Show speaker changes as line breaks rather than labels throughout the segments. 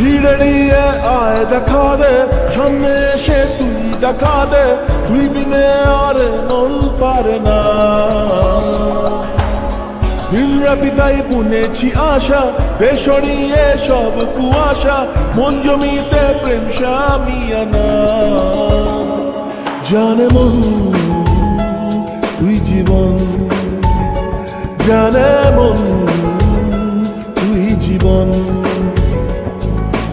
ভিড়ে নিয়ে আয় দেখা দে, সামনে এসে তুই দেখা দে তুই বিনে আর মন পারে না। রাতি তাই বুনেছি আশা, বেসরিয়ে সব কুয়াশা, মন জমিতে প্রেম সামিয়ানা জানে মন, তুই জীবন। জানে মন, তুই জীবন।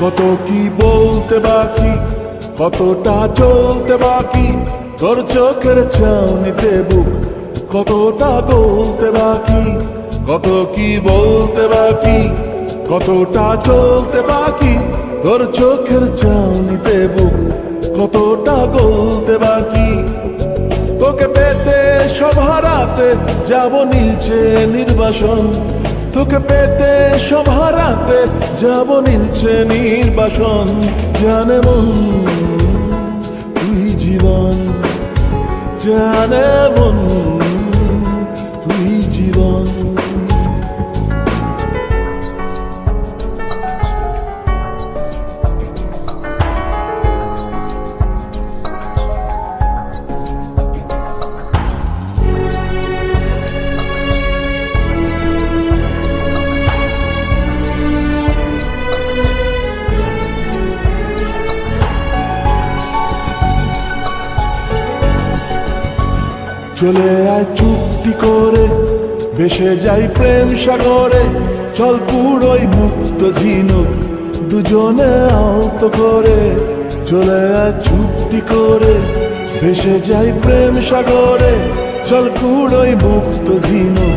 কত কি বলতে বাকি? কতটা চলতে বাকি? তোর চোখের চাউনিতে বুক কতটা বলতে বাকি? কত কি বলতে বাকি? কতটা চলতে বাকি? তোর চোখের চাউনিতে বুক কতটা বলতে বাকি? তোকে পেতে সব হারাতে যাব নিচে নির্বাসন। তোকে পেতে সব হারাতে যাব নিচে নির্বাসন জানে মন তুই জীবন জানে মন। চলে আয় চুক্তি করে, বেসে যাই প্রেম সাগরে, চল পুরোই মুক্ত ঝিনুক দুজনে আহত করে। চলে আয় চুক্তি করে ভেসে যাই প্রেম সাগরে, চল পুরোই মুক্ত ঝিনুক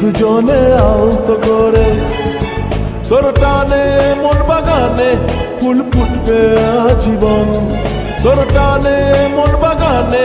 দুজনে আহত করে। তোর টানে মন বাগানে ফুল ফুটবে আজীবন। তোর টানে মন বাগানে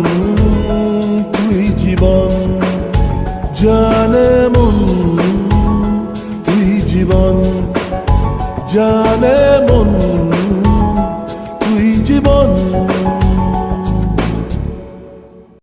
canemun.